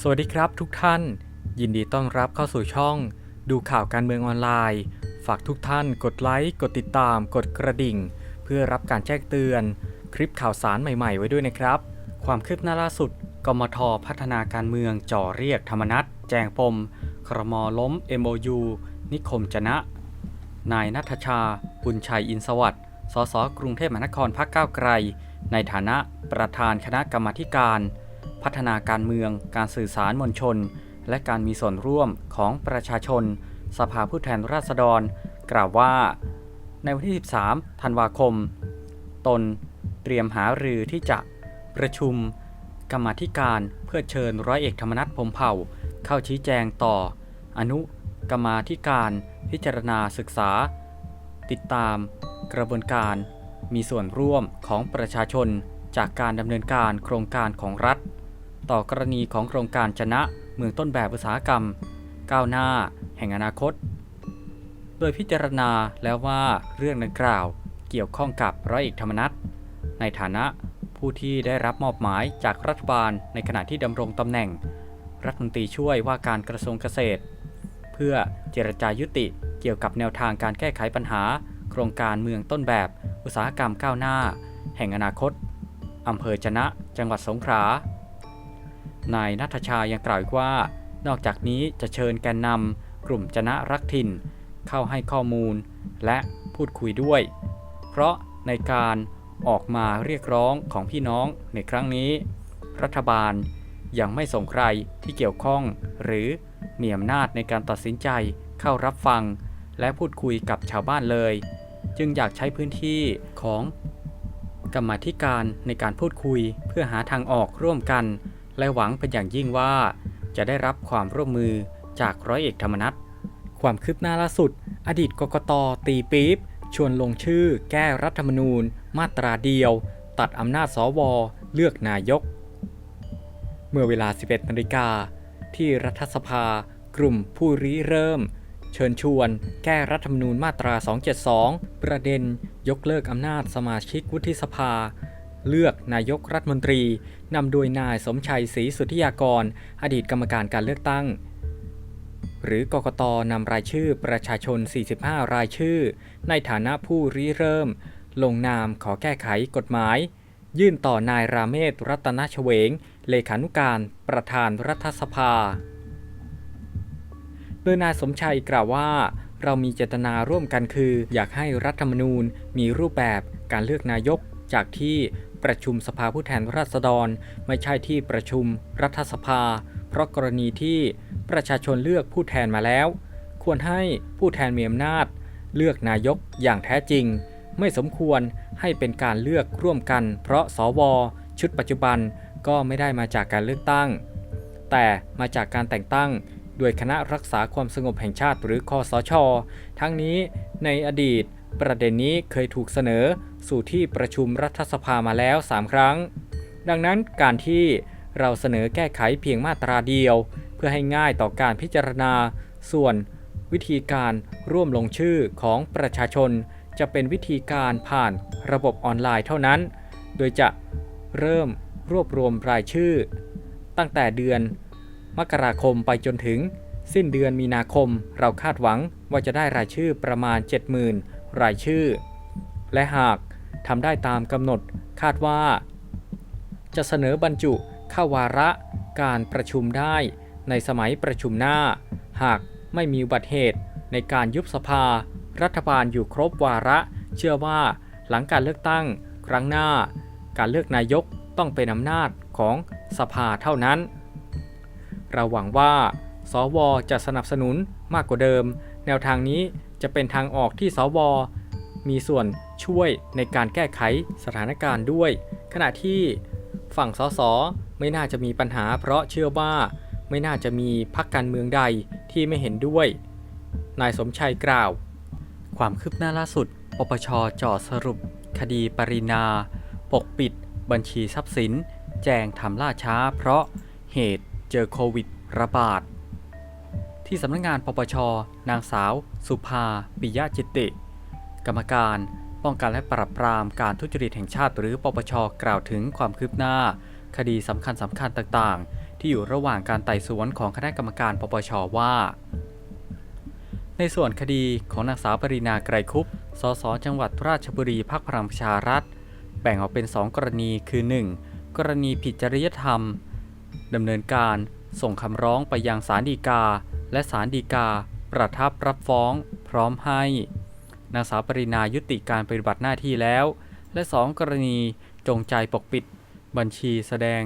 สวัสดีครับทุกท่าน ยินดีต้อนรับเข้าสู่ช่อง ดูข่าวการเมืองออนไลน์ ฝากทุกท่านกดไลค์ กดติดตาม กดกระดิ่ง เพื่อรับการแจ้งเตือน คลิปข่าวสารใหม่ๆ ไว้ด้วยนะครับ ความคืบหน้าล่าสุดกมทพัฒนาการเมืองจ่อเรียกธรรมนัตแจงปมครมล้ม MOU นิคมจนะ นายนัทชา บุญชัยอินสวัสดิ์สสกรุงเทพมหานครพรรคก้าวไกล ในฐานะประธานคณะกรรมาการ พัฒนาการเมือง การสื่อสารมวลชน และการมีส่วนร่วมของประชาชน สภาผู้แทนราษฎร กล่าวว่า ในวันที่ 13 ธันวาคม ตนเตรียมหารือที่จะประชุมกรรมธิการเพื่อเชิญร้อยเอกธรรมนัฐพรมเผ่า เข้าชี้แจงต่อ อนุกรรมาธิการพิจารณาศึกษา ติดตามกระบวนการมีส่วนร่วมของประชาชนจากการดำเนินการโครงการของรัฐ ต่อกรณีของโครงการชนะเมืองต้นแบบอุตสาหกรรม ก้าวหน้า แห่งอนาคต โดยพิจารณาแล้วว่าเรื่องดังกล่าวเกี่ยวข้องกับร้อยเอกธรรมนัฐในฐานะผู้ที่ได้รับมอบหมายจากรัฐบาลในขณะที่ดำรงตำแหน่ง รัฐมนตรีช่วยว่าการกระทรวงเกษตร เพื่อเจรจายุติเกี่ยวกับแนวทางการแก้ไขปัญหา โครงการเมืองต้นแบบอุตสาหกรรมก้าวหน้า แห่งอนาคตอำเภอจะนะ จังหวัดสงขลา นายนัทชายังกล่าวอีกว่า นอกจากนี้จะเชิญแกนนำกลุ่มจนะรักถิ่น เข้าให้ข้อมูลและพูดคุยด้วย เพราะในการออกมาเรียกร้องของพี่น้องในครั้งนี้ รัฐบาลยังไม่ส่งใครที่เกี่ยวข้อง หรือมีอำนาจในการตัดสินใจเข้ารับฟัง และพูดคุยกับชาวบ้านเลย จึงอยากใช้พื้นที่ของกรรมธิการในการพูดคุยเพื่อหาทางออกร่วมกัน และหวังเป็นอย่างยิ่งว่า จะได้รับความร่วมมือจากร้อยเอกธรรมนัฐความคืบหน้าล่าสุด อดีตกกตตีปี๊บชวนลงชื่อ แก้รัฐธรรมนูญ มาตราเดียว ตัดอำนาจสวเลือกนายก เมื่อเวลา 11นาฬิกาที่รัฐสภากลุ่มผู้ริเริ่ม เชิญชวน แก้รัฐธรรมนูญมาตรา 272 ประเด็นยกเลิกอำนาจสมาชิกวุฒิสภา เลือกนายกรัฐมนตรีนำโดยนายสมชัยศรีสุทธิยากร อดีตกรรมการการเลือกตั้ง หรือกกตนำรายชื่อประชาชน 45 รายชื่อ ในฐานะผู้ริเริ่ม ลงนามขอแก้ไขกฎหมาย ยื่นต่อนายราเมศรัตนชเวง เลขานุการ ประธานรัฐสภา โดยนายสมชัยกล่าวว่าเรามีเจตนาร่วมกันคือ อยากให้รัฐธรรมนูญมีรูปแบบการเลือกนายกจากที่ ประชุมสภาผู้แทนราษฎร ไม่ใช่ที่ประชุมรัฐสภา เพราะกรณีที่ประชาชนเลือกผู้แทนมาแล้ว ควรให้ผู้แทนมีอำนาจ เลือกนายกอย่างแท้จริง ไม่สมควรให้เป็นการเลือกร่วมกัน เพราะสว ชุดปัจจุบันก็ไม่ได้มาจากการเลือกตั้ง แต่มาจากการแต่งตั้งโดยคณะรักษาความสงบแห่งชาติหรือคอสช ทั้งนี้ในอดีต ประเด็นนี้เคยถูกเสนอสู่ที่ประชุมรัฐสภามาแล้ว 3 ครั้ง ดังนั้นการที่เราเสนอแก้ไขเพียงมาตราเดียว เพื่อให้ง่ายต่อการพิจารณา ส่วนวิธีการร่วมลงชื่อของประชาชน จะเป็นวิธีการผ่านระบบออนไลน์เท่านั้น โดยจะเริ่มรวบรวมรายชื่อ ตั้งแต่เดือน มกราคมไปจนถึง สิ้นเดือนมีนาคม เราคาดหวังว่าจะได้รายชื่อประมาณ 70,000 รายชื่อ และหากทำได้ตามกำหนดคาดว่า จะเสนอบรรจุเข้าวาระการประชุมได้ในสมัยประชุมหน้า หากไม่มีอุบัติเหตุในการยุบสภา รัฐบาลอยู่ครบวาระ เชื่อว่าหลังการเลือกตั้งครั้งหน้า การเลือกนายกต้องเป็นอำนาจของสภาเท่านั้น เราหวังว่า สวจะสนับสนุนมากกว่าเดิม แนวทางนี้จะเป็นทางออกที่สวมีส่วนช่วยในการแก้ไขสถานการณ์ด้วย ขณะที่ฝั่งสสไม่น่าจะมีปัญหา เพราะเชื่อว่าไม่น่าจะมีพรรคการเมืองใดที่ไม่เห็นด้วย นายสมชัยกล่าว ความคืบหน้าล่าสุด ปปชจ่อสรุป คดีปรินา ปกปิด บัญชีทรัพย์สิน แจงทำล่าช้า เพราะเหตุเจอโควิดระบาด ที่สำนักงานปปช นางสาว สุภา ปิยะจิตติ กรรมการป้องกันและปราบปรามการทุจริตแห่งชาติ หรือปปช กล่าวถึงความคืบหน้า คดีสำคัญสำคัญต่างๆ ที่อยู่ระหว่างการไต่สวนของคณะกรรมการปปชว่า ในส่วนคดีของนางสาวปรินาไกรคุปสสจังหวัดราชบุรีพักพลังประชารัฐ แบ่งออกเป็น 2 กรณีคือ 1. กรณีผิดจริยธรรมดำเนินการส่งคำร้องไปยังศาลฎีกา และศาลฎีกา ประทับรับฟ้อง พร้อมให้ นางสาวปรินายุติการปฏิบัติหน้าที่แล้ว และ 2 กรณีจงใจปกปิด บัญชีแสดง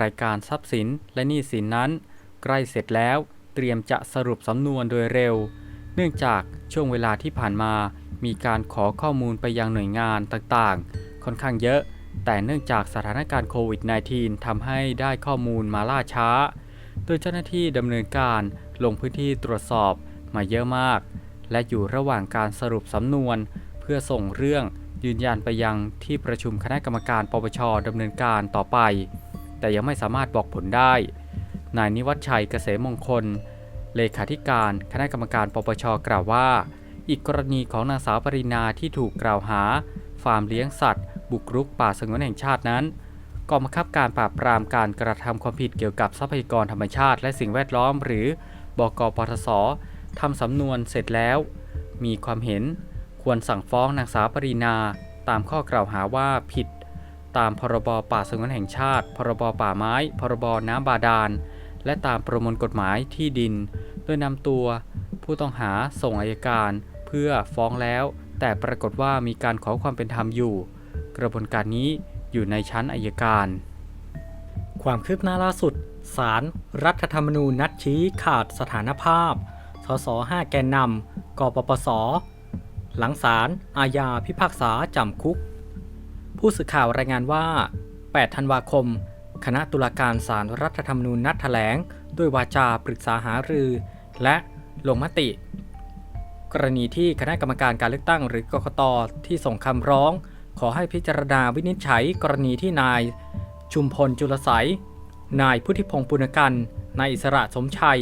รายการทรัพย์สินและหนี้สินนั้น ใกล้เสร็จแล้วเตรียมจะสรุปสำนวนโดยเร็ว เนื่องจากช่วงเวลาที่ผ่านมา มีการขอข้อมูลไปยังหน่วยงานต่างๆ ค่อนข้างเยอะ แต่เนื่องจากสถานการณ์โควิด -19 ทำให้ได้ข้อมูลมาล่าช้า โดยเจ้าหน้าที่ดำเนินการลงพื้นที่ตรวจสอบมาเยอะมาก และอยู่ระหว่างการสรุปสำนวน เพื่อส่งเรื่องยืนยันไปยังที่ประชุมคณะกรรมการปปชดำเนินการต่อไป แต่ยังไม่สามารถบอกผลได้ นายนิวัฒชัยเกษมมงคล เลขาธิการคณะกรรมการปปชกล่าวว่า อีกกรณีของนางสาวปรินาที่ถูกกล่าวหา ฟาร์มเลี้ยงสัตว์ บุกรุกป่าสงวนแห่งชาตินั้น กองบังคับการปราบปรามการกระทำความผิดเกี่ยวกับทรัพยากรธรรมชาติ และสิ่งแวดล้อม หรือ บกปทศทำสำนวนเสร็จแล้ว มีความเห็นควรสั่งฟ้องนางสาวปรินา ตามข้อกล่าวหาว่าผิด ตามพรบป่าสงวนแห่งชาติ พรบป่าไม้ พรบน้ำบาดาล และตามประมวลกฎหมายที่ดิน โดยนำตัว ผู้ต้องหาส่งอายการ เพื่อฟ้องแล้ว แต่ปรากฏว่ามีการขอความเป็นธรรมอยู่ กระบวนการนี้ อยู่ในชั้นอายการ ความคืบหน้าล่าสุดศารรัฐธรรมนูญนัดชี้ขาดสถานภาพ สส5แกนนำกปปส หลังศาลอาญาพิพากษาจำคุก ผู้สื่อข่าวรายงานว่า 8 ธันวาคม คณะตุลาการศารรัฐธรรมนูญนัดแถลง ด้วยวาจาปรึกษาหารือ และลงมติ กรณีที่คณะกรรมการการเลือกตั้งหรือกกตที่ส่งคำร้อง ขอให้พิจารณาวินิจฉัยกรณีที่นาย ชุมพลจุลไสยนายพุทธิพงศ์ปุณกันนายอิสระสมชัย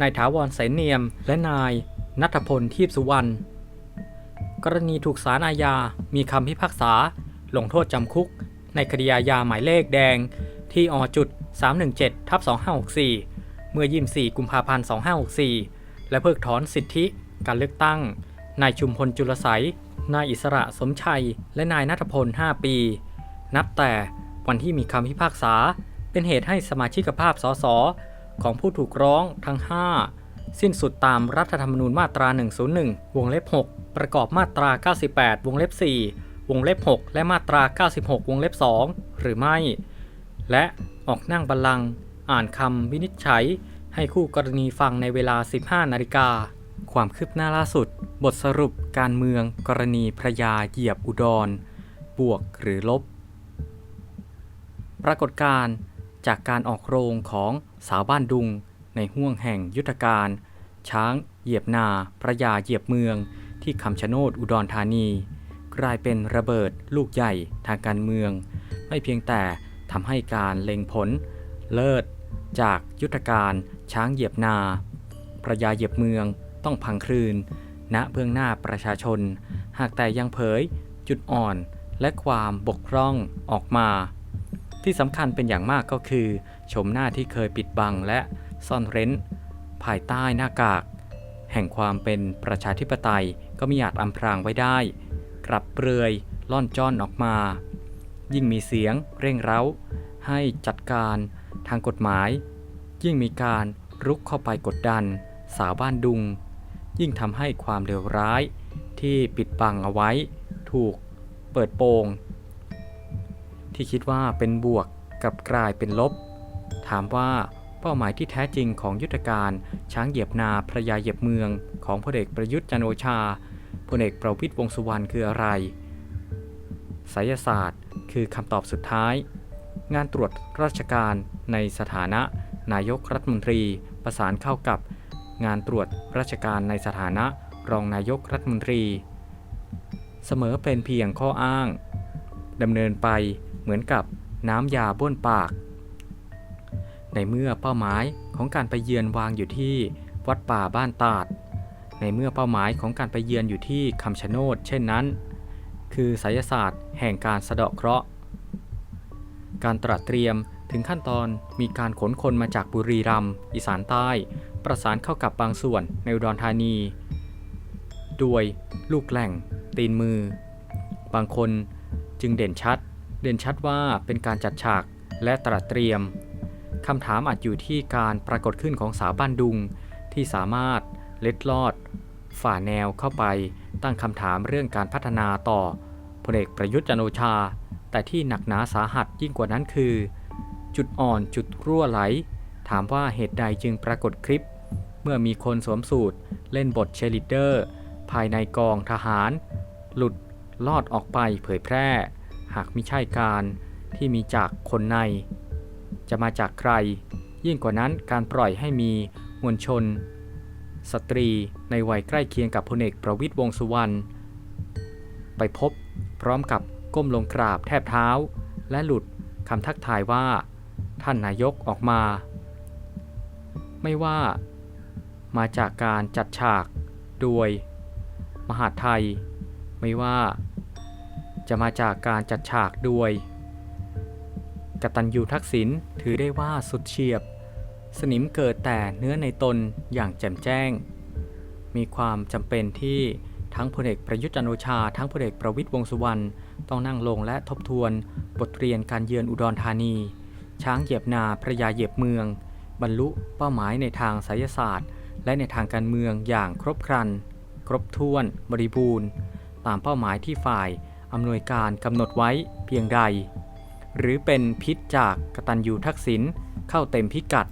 นายถาวรเสนเนียม และนายนัทพลทีพสุวรรณกรณีถูกศาลอาญา มีคำพิพากษา ลงโทษจำคุก ในคดีอาญาหมายเลขแดง ที่อจุด317ทับ2564 เมื่อ 24 กุมภาพันธ์ 2564 และเพิกถอนสิทธิการเลือกตั้ง นายชุมพลจุลไสย นายอิสระสมชัย และนายนัทพล 5 ปี นับแต่วันที่มีคำพิพากษา เป็นเหตุให้สมาชิกภาพสสของผู้ถูกร้องทั้ง 5 สิ้นสุดตามรัฐธรรมนูญมาตรา 101 วงเล็บ 6 ประกอบมาตรา 98 วงเล็บ 4 วงเล็บ 6 และมาตรา 96 วงเล็บ 2 หรือไม่ และออกนั่งบัลลังก์อ่านคำวินิจฉัยให้คู่กรณีฟังในเวลา 15 นาฬิกา ความคืบหน้าล่าสุด บทสรุปการเมืองกรณีพระยาเหยียบอุดร บวกหรือลบ ปรากฏการณ์จากการออกโรงของสาวบ้านดุง ในห้วงแห่งยุทธการ ช้างเหยียบนาพระยาเหยียบเมือง ที่คำชะโนดอุดรธานี กลายเป็นระเบิดลูกใหญ่ทางการเมือง ไม่เพียงแต่ทำให้การเล็งผล เลิศ จากยุทธการช้างเหยียบนาพระยาเหยียบเมือง ต้องพังคลืน ณเบื้องหน้าประชาชน หากแต่ยังเผย จุดอ่อนและความบกพร่องออกมา ที่สำคัญเป็นอย่างมากก็คือชมหน้าที่เคยปิดบังและซ่อนเร้น ภายใต้หน้ากาก แห่งความเป็นประชาธิปไตยก็มีอาจอำพรางไว้ได้ กลับเปลือยล่อนจ้อนออกมา ยิ่งมีเสียงเร่งเร้า ให้จัดการทางกฎหมาย ยิ่งมีการรุกเข้าไปกดดัน สาวบ้านดุง ยิ่งทำให้ความเลวร้ายที่ปิดบังเอาไว้ ถูกเปิดโปง ที่คิดว่าเป็นบวกกับกลายเป็นลบ ถามว่าเป้าหมายที่แท้จริงของยุทธการช้างเหยียบนาพระยาเหยียบเมืองของพลเอกประยุทธ์จันโอชาพลเอกประวิตรวงสุวรรณคืออะไรไสยศาสตร์คือคำตอบสุดท้าย งานตรวจราชการในสถานะนายกรัฐมนตรีประสานเข้ากับ งานตรวจราชการในสถานะรองนายกรัฐมนตรี เสมอเป็นเพียงข้ออ้างดำเนินไปเหมือนกับน้ำยาบ้วนปาก ในเมื่อเป้าหมายของการไปเยือนวางอยู่ที่วัดป่าบ้านตาด ในเมื่อเป้าหมายของการไปเยือนอยู่ที่คำชะโนดเช่นนั้น คือไสยศาสตร์แห่งการสะเดาะเคราะห์ การตระเตรียมถึงขั้นตอนมีการขนคนมาจากบุรีรัมย์อีสานใต้ ประสานเข้ากับบางส่วนในอุดรธานี ด้วยลูกแหล่ง ตีนมือ บางคนจึงเด่นชัด เด่นชัดว่าเป็นการจัดฉากและตระเตรียมคำถามอาจอยู่ที่การปรากฏขึ้นของสาวบ้านดุงที่สามารถเล็ดลอด ฝ่าแนวเข้าไปตั้งคำถามเรื่องการพัฒนาต่อพลเอกประยุทธ์จันโอชา แต่ที่หนักหนาสาหัสยิ่งกว่านั้นคือ จุดอ่อนจุดรั่วไหล ถามว่าเหตุใดจึงปรากฏคลิป เมื่อมีคนสวมสูตรเล่นบทเชลิเดอร์ ภายในกองทหาร หลุดลอดออกไปเผยแพร่ หากมิใช่การที่มีจากคนใน จะมาจากใคร ยิ่งกว่านั้นการปล่อยให้มีมวลชน สตรีในวัยใกล้เคียงกับพลเอกประวิตยวงสุวรรณไปพบพร้อมกับก้มลงกราบแทบเท้า และหลุดคำทักทายว่า ท่านนายกออกมา ไม่ว่า มาจากการจัดฉากโดย มหาไทย ไม่ว่า จะมาจากการจัดฉากโดยกตัญญูทักษิณถือได้ว่าสุดเฉียบ สนิมเกิดแต่เนื้อในตนอย่างแจ่มแจ้ง มีความจำเป็นที่ทั้งพลเอกประยุทธ์จันโอชา ทั้งพลเอกประวิตยวงสุวรรณต้องนั่งลงและทบทวน บทเรียนการเยือนอุดรธานี ช้างเหยียบนาพระยาเหยียบเมือง บรรลุเป้าหมายในทางไสยศาสตร์ และในทางการเมืองอย่างครบครัน ครบถ้วน บริบูรณ์ ตามเป้าหมายที่ฝ่ายอำนวยการกำหนดไว้เพียงใด หรือเป็นพิษจากกตัญญูทักษิณเข้าเต็มพิกัด